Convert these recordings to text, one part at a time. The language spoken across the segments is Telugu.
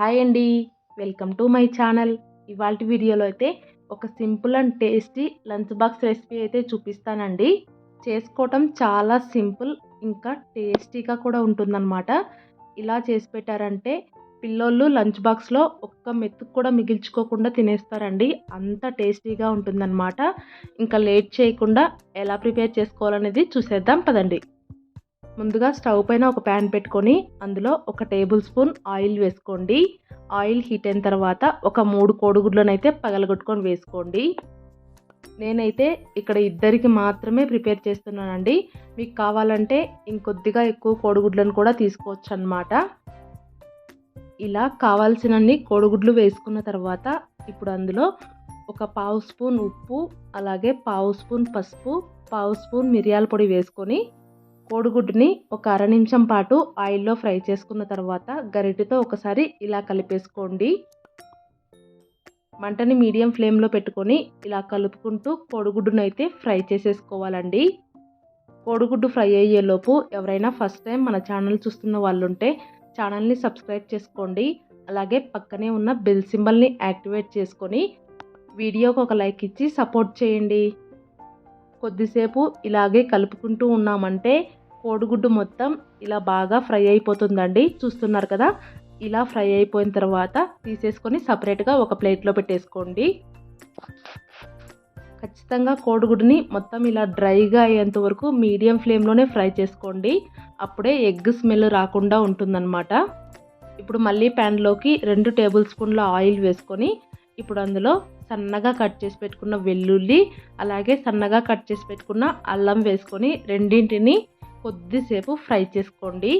హాయ్ అండి. Welcome to my channel. ఇవాళ వీడియోలో అయితే ఒక simple and tasty lunch box recipe అయితే చూపిస్తానండి. చేసుకోవటం చాలా సింపుల్ ఇంకా టేస్టీగా కూడా ఉంటుందన్నమాట. ఇలా చేసి పెట్టారంటే పిల్లోళ్ళు లంచ్ బాక్స్లో ఒక్క మెతుకు కూడా మిగిల్చుకోకుండా తినేస్తారండి. అంత టేస్టీగా ఉంటుందన్నమాట. ఇంకా లేట్ చేయకుండా ఎలా ప్రిపేర్ చేసుకోవాలనేది చూసేద్దాం పదండి. ముందుగా స్టవ్ పైన ఒక ప్యాన్ పెట్టుకొని అందులో ఒక టేబుల్ స్పూన్ ఆయిల్ వేసుకోండి. ఆయిల్ హీట్ అయిన తర్వాత ఒక మూడు కోడిగుడ్లను అయితే పగలగొట్టుకొని వేసుకోండి. నేనైతే ఇక్కడ ఇద్దరికి మాత్రమే ప్రిపేర్ చేస్తున్నానండి. మీకు కావాలంటే ఇంకొద్దిగా ఎక్కువ కోడిగుడ్లను కూడా తీసుకోవచ్చు అనమాట ఇలా కావాల్సినన్ని కోడిగుడ్లు వేసుకున్న తర్వాత ఇప్పుడు అందులో ఒక పావు స్పూన్ ఉప్పు అలాగే పావు స్పూన్ పసుపు పావు స్పూన్ మిరియాల పొడి వేసుకొని కోడిగుడ్డుని ఒక అర నిమిషం పాటు ఆయిల్లో ఫ్రై చేసుకున్న తర్వాత గరిటెతో ఒకసారి ఇలా కలిపేసుకోండి. మంటని మీడియం ఫ్లేమ్లో పెట్టుకొని ఇలా కలుపుకుంటూ కోడిగుడ్డును అయితే ఫ్రై చేసేసుకోవాలండి. కోడిగుడ్డు ఫ్రై అయ్యేలోపు ఎవరైనా ఫస్ట్ టైం మన ఛానల్ చూస్తున్న వాళ్ళు ఉంటే ఛానల్ని సబ్స్క్రైబ్ చేసుకోండి. అలాగే పక్కనే ఉన్న బెల్ సింబల్ని యాక్టివేట్ చేసుకొని వీడియోకి ఒక లైక్ ఇచ్చి సపోర్ట్ చేయండి. కొద్దిసేపు ఇలాగే కలుపుకుంటూ ఉన్నామంటే కోడిగుడ్డు మొత్తం ఇలా బాగా ఫ్రై అయిపోతుందండి. చూస్తున్నారు కదా? ఇలా ఫ్రై అయిపోయిన తర్వాత తీసేసుకొని సపరేట్గా ఒక ప్లేట్లో పెట్టేసుకోండి. ఖచ్చితంగా కోడిగుడ్డుని మొత్తం ఇలా డ్రైగా అయ్యేంత వరకు మీడియం ఫ్లేమ్లోనే ఫ్రై చేసుకోండి. అప్పుడే ఎగ్ స్మెల్ రాకుండా ఉంటుందన్నమాట. ఇప్పుడు మళ్ళీ ప్యాన్లోకి రెండు టేబుల్ స్పూన్ల ఆయిల్ వేసుకొని ఇప్పుడు అందులో సన్నగా కట్ చేసి పెట్టుకున్న వెల్లుల్లి అలాగే సన్నగా కట్ చేసి పెట్టుకున్న అల్లం వేసుకొని రెండింటిని కొద్దిసేపు ఫ్రై చేసుకోండి.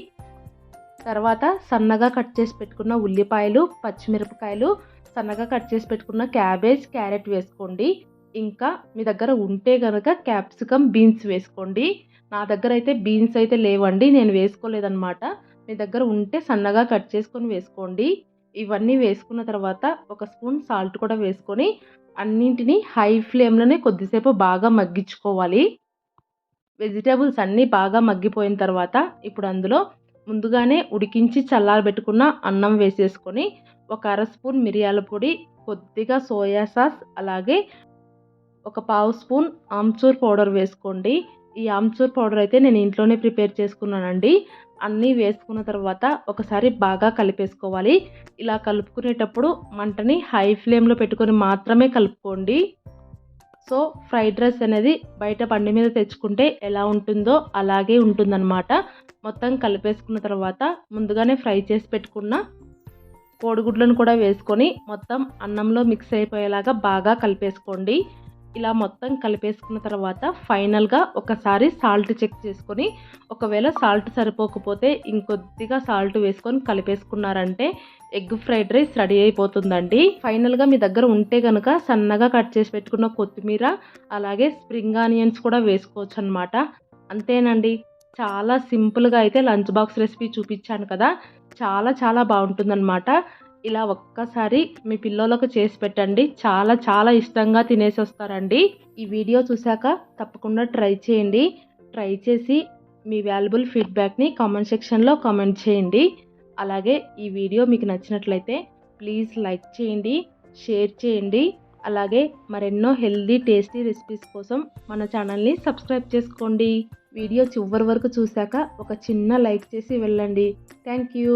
తర్వాత సన్నగా కట్ చేసి పెట్టుకున్న ఉల్లిపాయలు పచ్చిమిరపకాయలు సన్నగా కట్ చేసి పెట్టుకున్న క్యాబేజ్ క్యారెట్ వేసుకోండి. ఇంకా మీ దగ్గర ఉంటే కనుక క్యాప్సికమ్ బీన్స్ వేసుకోండి. నా దగ్గర అయితే బీన్స్ అయితే లేవండి నేను వేసుకోలేదన్నమాట. మీ దగ్గర ఉంటే సన్నగా కట్ చేసుకొని వేసుకోండి. ఇవన్నీ వేసుకున్న తర్వాత ఒక స్పూన్ సాల్ట్ కూడా వేసుకొని అన్నింటినీ హై ఫ్లేమ్లోనే కొద్దిసేపు బాగా మగ్గించుకోవాలి. వెజిటేబుల్స్ అన్నీ బాగా మగ్గిపోయిన తర్వాత ఇప్పుడు అందులో ముందుగానే ఉడికించి చల్లారబెట్టుకున్న అన్నం వేసేసుకొని ఒక అర స్పూన్ మిరియాల పొడి కొద్దిగా సోయా సాస్ అలాగే ఒక పావు స్పూన్ ఆమ్చూర్ పౌడర్ వేసుకోండి. ఈ ఆమ్చూర్ పౌడర్ అయితే నేను ఇంట్లోనే ప్రిపేర్ చేసుకున్నానండి. అన్నీ వేసుకున్న తర్వాత ఒకసారి బాగా కలిపేసుకోవాలి. ఇలా కలుపుకునేటప్పుడు మంటని హై ఫ్లేమ్లో పెట్టుకొని మాత్రమే కలుపుకోండి. సో ఫ్రైడ్ రైస్ అనేది బయట బండి మీద తెచ్చుకుంటే ఎలా ఉంటుందో అలాగే ఉంటుందన్నమాట. మొత్తం కలిపేసుకున్న తర్వాత ముందుగానే ఫ్రై చేసి పెట్టుకున్న కోడిగుడ్లను కూడా వేసుకొని మొత్తం అన్నంలో మిక్స్ అయిపోయేలాగా బాగా కలిపేసుకోండి. ఇలా మొత్తం కలిపేసుకున్న తర్వాత ఫైనల్గా ఒకసారి సాల్ట్ చెక్ చేసుకొని ఒకవేళ సాల్ట్ సరిపోకపోతే ఇంకొద్దిగా సాల్ట్ వేసుకొని కలిపేసుకున్నారంటే ఎగ్ ఫ్రైడ్ రైస్ రెడీ అయిపోతుందండి. ఫైనల్గా మీ దగ్గర ఉంటే కనుక సన్నగా కట్ చేసి పెట్టుకున్న కొత్తిమీర అలాగే స్ప్రింగ్ ఆనియన్స్ కూడా వేసుకోవచ్చు అనమాట అంతేనండి. చాలా సింపుల్గా అయితే లంచ్ బాక్స్ రెసిపీ చూపించాను కదా. చాలా చాలా బాగుంటుందన్నమాట. ఇలా ఒక్కసారి మీ పిల్లలకు చేసి పెట్టండి. చాలా చాలా ఇష్టంగా తినేసి వస్తారండి. ఈ వీడియో చూశాక తప్పకుండా ట్రై చేయండి. ట్రై చేసి మీ వాల్యుబుల్ ఫీడ్బ్యాక్ని కామెంట్ సెక్షన్లో కామెంట్ చేయండి. అలాగే ఈ వీడియో మీకు నచ్చినట్లయితే ప్లీజ్ లైక్ చేయండి షేర్ చేయండి. అలాగే మరెన్నో హెల్దీ టేస్టీ రెసిపీస్ కోసం మన ఛానల్ని సబ్స్క్రైబ్ చేసుకోండి. వీడియో చివరి వరకు చూశాక ఒక చిన్న లైక్ చేసి వెళ్ళండి. Thank you.